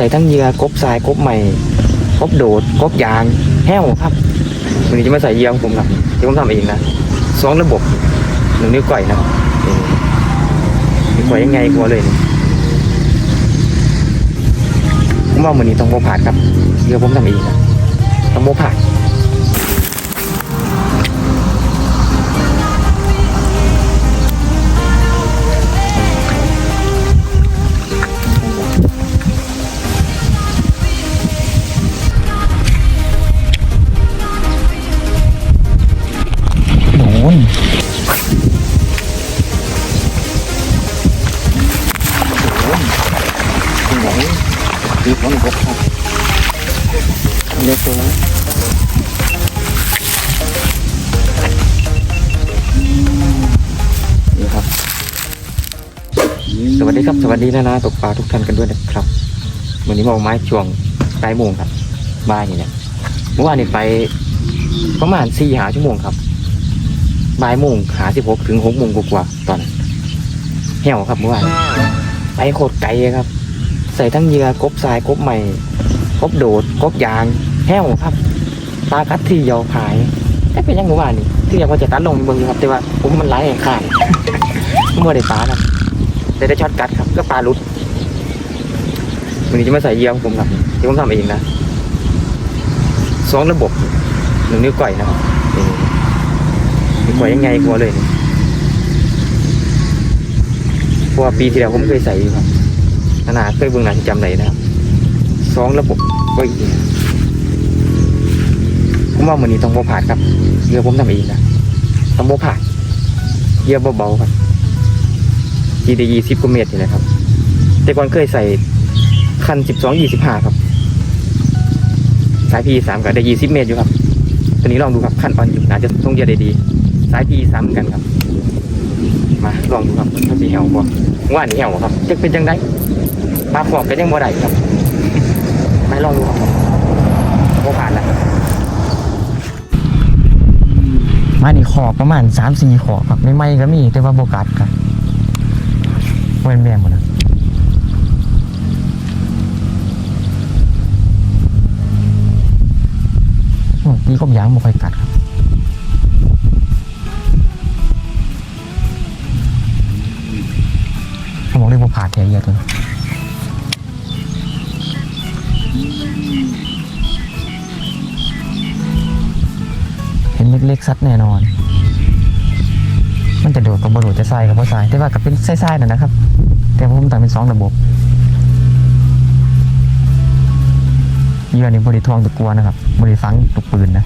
ใส่ทั้งเหยื่อกบทรายกบใหม่กบโดดกบยางแห้วครับวันนี้จะมาใส่เหยื่อของผมครับที่ผมทำเองนะสองระบบหนึ่งนิ้วก้อยนะนี่นิ้วก้อยยังไงกลัวเลยนี่ผมว่าวันนี้ต้องโมผ่านครับเหยื่อผมทำเองนะต้องโมผ่าน มันกบครับเล็กตัวนี่ครับ สวัสดีครับ สวัสดีนะนะตกปลาทุกท่านกันด้วยนะครับวันนี้มาเอาไม้ช่วงปลายโมงครับบ่ายนี่เนี่ยเมื่อวานนี่ไปประมาณสี่หาชั่วโมงครับบ่ายโมงหาสิบหกถึงหกโมงกว่าตอนเหี่ยวครับเมื่อวานไปโคตรไกลเลยครับ ใส่ทั้งเหยื่อกบทรายกบใหม่กบโดดกบยางแห้วครับปลาคัดที่ยาวขายแต่เป็นยังเมื่อวานนี่ที่ยังว่าจะตัดลงเบิ่งอยู่ครับแต่ว่าผมมันไล่แห่งขาดเมื่อได้ปลาครับแต่ได้ช็อตกัดครับก็ปลาลุดวันนี้จะมาใส่เหยื่อของผมครับที่ผมทำเองนะสองระบบหนึ่งนิ้วก้อยนะครับนี่มีกว่ายังไงกลัวเลยนี่เพราะว่าปีที่แล้วผมเคยใส่ครับ นานาเคยเบิ่งหนังจำไหนนะครับสองระบบก็อีกผมว่ามันนี้ต้องโมผ่านครับเรือผมทำเองนะต้องโมผ่านเรือเบาๆครับกีด้ยี่สิบกว่าเมตรนี่แหละครับ แต่ก่อนเคยใส่คันสิบสองยี่สิบห้าครับ สายพีสามก็ได้ยี่สิบเมตรอยู่ครับตัวนี้ลองดูครับขั้นตอนอยู่น่าจะทรงเยอะได้ดี สายพีซ้ำกันครับ มาลองดูครับว่าสีเหี่ยวบ่ว่านี่เหี่ยวครับจะเป็นจังได ปลาขอบก็ยังบ่ได้ครับไมาลองดูครับบ่ผ่านแล้วมานี่ขอบประมาณสามสี่ขอบครับไม่ไหมก็มีแต่ว่าโบกัดครับเว้นแม่หมดนะนี่ก็ยางบ่ค่อยกัดครับผมบอกเลยว่าผ่าแถวเยอะตัวนี้ เห็นเล็กๆซัดแน่นอน มันจะโดดกับบโดดจะใส่กับบ่ใส่แต่ว่ากับเป็นไส้ๆนั่นนะครับ แต่ผมต่างเป็นสองระบบเยื่อนี่บริทวงตะกัวนะครับบริฟังตุกปืนนะ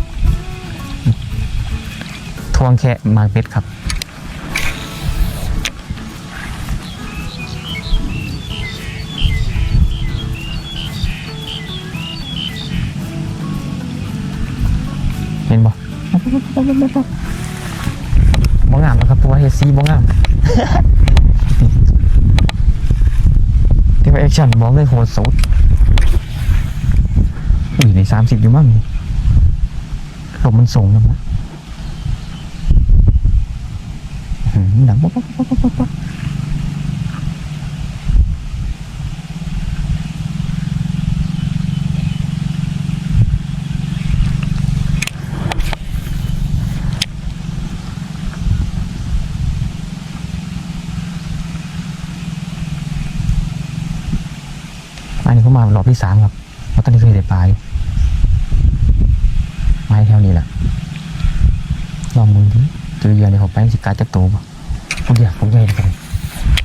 ทวงแค่มาเป็ดครับ นะครับตัวเฮซีบ่งามที่ว่าแอคชั่นบอกเลยโหดสุดอุ้ยในสามสิบอยู่มั้งลมมันส่งนะมั้งหืมดังป๊อปป๊อปป๊อปป๊อปป๊อปอันนี้เขามา รอบที่สามครับเพราะตอนนี้เคยได้ปลาอยู่ไม้แถวนี้แหละลองมือดิเจอเยื่อเนี่ยเขาแป้งสิกาจะโตป่ะผมอยากผมใหญ่เลย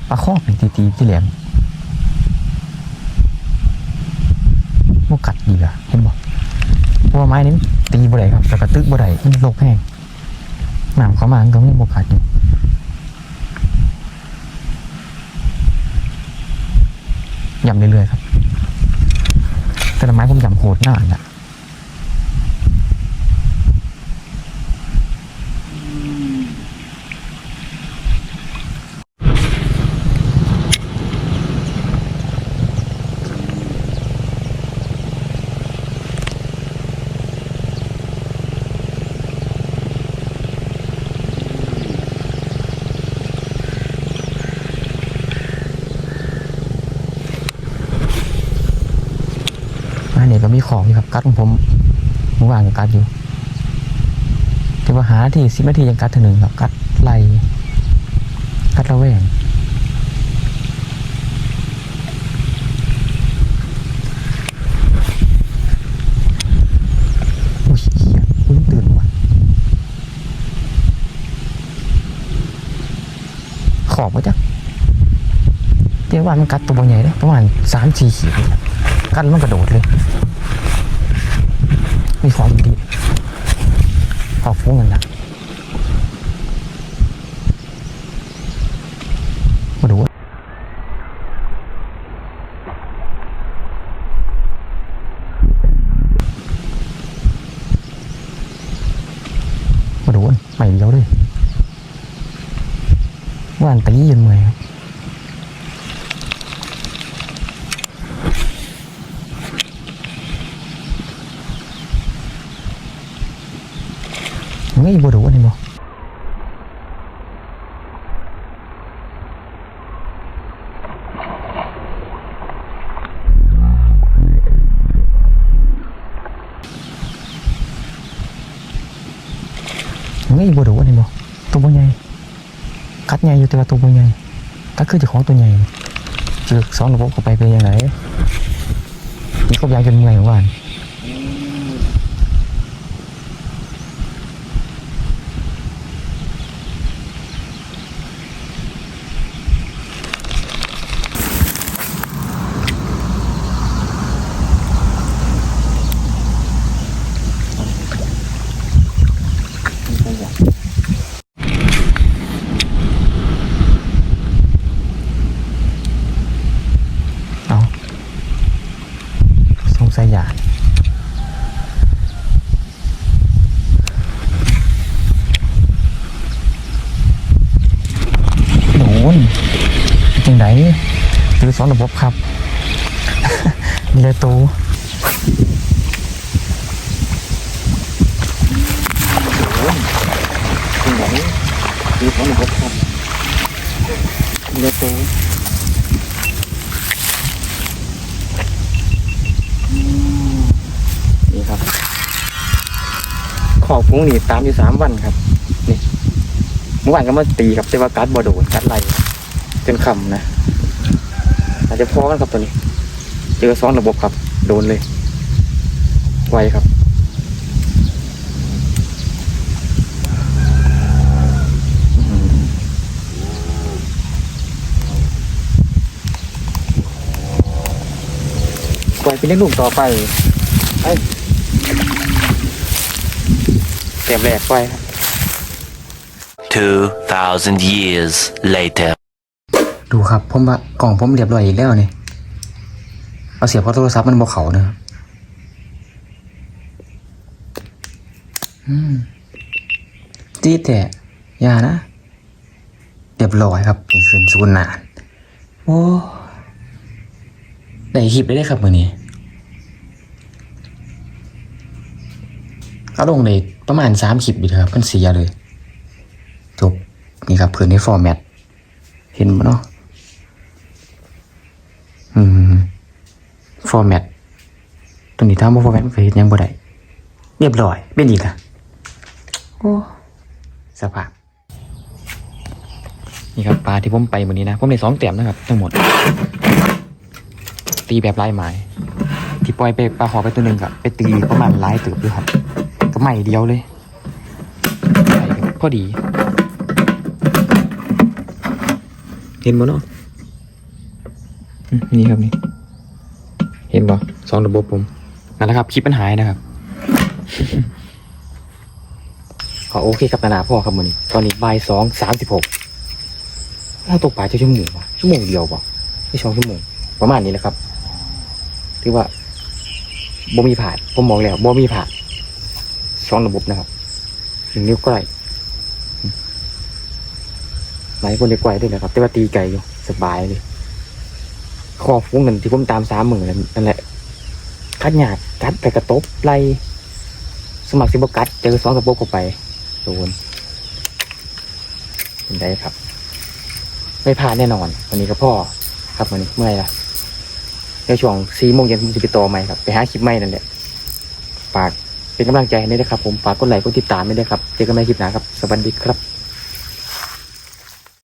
ปลาข้อเป็นตีตีๆที่แหลมมกัดเหยื่อเห็นบ่เพราะว่าไม้นี้ตีบ่ได้ครับแต่กระตึกบ่ได้มันโลกแห้งน้ำเข้ามามันก็ไม่บกัดอยู่ยำเรื่อยๆครับ แต่ละไม้ผมยำโหดหน้าอะ กัดของผมเมื่อวานกัดอยู่แต่ว่าหาที่สิบนาทียังกัดเท่านึงครับกัดไล่กัดระแวงโอ้ยเหี้ยกูยังตื่นว่ะขอบมาจ้ะเดี๋ยววันมันกัดตัวบใหญ่เลยประมาณสามสี่ขีดนี่แหละกัดแล้วมันกระโดดเลย มีของดีขอบฟุ้งกันนะมาดูมาดูว่าใหม่เดียวเลยว่านตียืนเมื่อยครับ ไม่บดูว่านี่บ่ไม่บดูว่านี่บ่ตัวบ่ใหญ่กัดใหญ่อยู่แต่ว่าตัวบ่ใหญ่ก็คือเจะของตัวใหญ่เจอสองระบบเข้าไปเป็นยังไงนี่ก็ยางจนเมื่อยเมื่อวาน เอา สายยากโดนจังไดตือสอนระบบครับมีเลยตูจังไดตือสอนระบบครับมีเลยตู นี่ครับ ขอบฟุ้งนี่ตามอยู่สามวันครับ นี่เมื่อวานก็มาตีครับแต่ว่ากัดบอโดนกัดไหลจนคำนะอาจจะพอกันครับตัวนี้ เจอซ้อนระบบครับ โดนเลย ไวครับอื้อหือปล่อยไปเลี้ยงลูกต่อไปไป เก็บแหลกไปครับ 2,000 years later. ดูครับผมว่ากล่องผมเรียบร้อยอีกแล้วนี่เอาเสียบเพราะโทรศัพท์มันบอกเขานะครับอืมจีดแต่อย่านะ เรียบร้อยครับ นี่คืนสุนนาน โอ้ ได้คลิปได้ได้ครับมือนี้ เอาลงเลยประมาณสามคลิปอยู่ครับกันเสียเลย จบ นี่ครับเพื่อนในฟอร์แมตเห็นมั้เนาะอืมฟอร์แมตตัวนี้ถ้าบ่ฟอร์แมตมันก็เฮ็ดหยังบ่ได้เรียบร้อย เป็นอีกอะโอ้สภาพนี่ครับปลาที่ผมไปวันนี้นะ ผมได้สองแต้มนะครับ ทั้งหมด ตีแบบลายไม้ที่ปล่อยไปปลาหอไปตัวหนึ่งครับไปตีประมาณหลายเติบด้วยครับ ก็ไม่เดียวเลยใช่ครับพอดี เห็นบ่เนาะอืมนี่ครับนี่ เห็นบ่สองระบบผมนั่นแหละครับคลิปปัญหายนะครับขอโอเคกับนานาพ่อครับมือนี้ตอนนี้บ่ายสองสามสิบหกเราตกปลาจะชั่วโมงวะชั่วโมงเดียวป่ะไม่สองชั่วโมงประมาณนี้แหละครับถือว่าบ่มีผ่านผมมองแล้วบ่มีผ่าน สองระบบนะครับหนึ่งนิ้วก้อยหลายคนได้ไกวด้วยนะครับ แต่ว่าตีไก่อยู่สบายเลยคอฟุ้งเงินที่ผมตามสามหมื่นนั่นแหละคัดหยาดกัดไปกระตบไล่สมัครสิบกัดเจอสองกระโปงเข้าไปโดนเป็นได้ครับ ไม่พลาดแน่นอน วันนี้ก็พ่อครับวันนี้เมื่อยละในช่วงสี่โมงเย็นผมจะไปต่อใหม่ครับ ไปหาคลิปใหม่นั่นแหละฝาก เป็นกำลังใจให้ด้วยนะครับผมฝากกดไลค์กดติดตามให้ด้วยครับเจอกันใหม่คลิปหน้าครับสวัสดีครับ